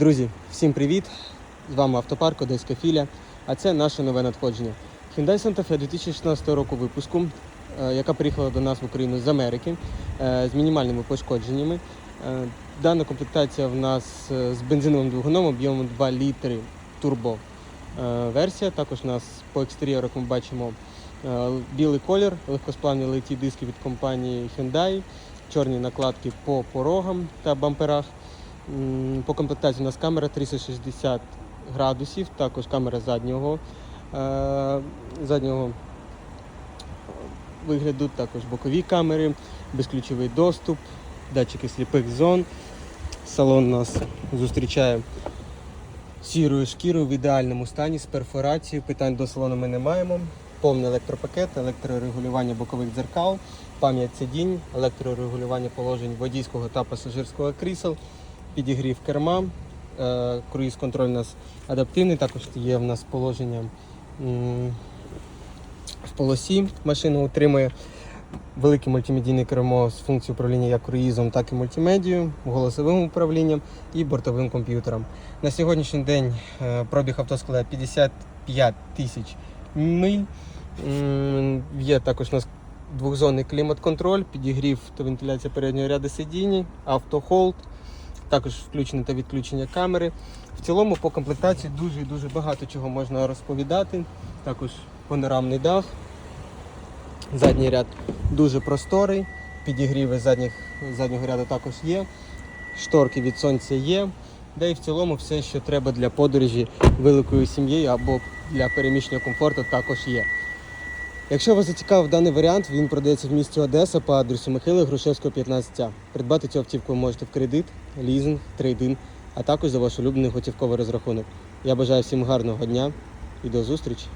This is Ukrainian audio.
Друзі, всім привіт! З вами автопарк Одеська філія, а це наше нове надходження. Hyundai Santa Fe 2016 року випуску, е, яка приїхала до нас в Україну з Америки е, з мінімальними пошкодженнями. Е, Дана комплектація в нас з бензиновим двигуном об'ємом 2 літри турбо версія. Також у нас по екстер'єру ми бачимо білий колір, легкосплавні леті диски від компанії Hyundai, чорні накладки по порогам та бамперах. По комплектації у нас камера 360 градусів, також камера заднього, е, заднього вигляду, також бокові камери, безключовий доступ, датчики сліпих зон. Салон нас зустрічає сірою шкірою в ідеальному стані з перфорацією. Питань до салону ми не маємо. Повний електропакет, електрорегулювання бокових дзеркал, пам'ять сидінь, електрорегулювання положень водійського та пасажирського крісел, підігрів керма, е, круїз-контроль у нас адаптивний, також є в нас положення в полосі. Машина утримує велике мультимедійне кермо з функцією управління як круїзом, так і мультимедією, голосовим управлінням і бортовим комп'ютером. На сьогоднішній день е, пробіг авто складає 55 тисяч миль. Є також у нас двохзонний клімат-контроль, підігрів та вентиляція переднього ряду сидінь, автохолд, також включення та відключення камери. В цілому по комплектації дуже і дуже багато чого можна розповідати. Також панорамний дах. Задній ряд дуже просторий, підігріви задніх, заднього ряду також є, шторки від сонця є. Де і в цілому все, що треба для подорожі великою сім'єю або для переміщення комфорту, також є. Якщо вас зацікавив даний варіант, він продається в місті Одеса по адресу Михайла Грушевського, 15А. Придбати цю автівку ви можете в кредит, лізинг, трейдинг, а також за ваш улюблений готівковий розрахунок. Я бажаю всім гарного дня і до зустрічі!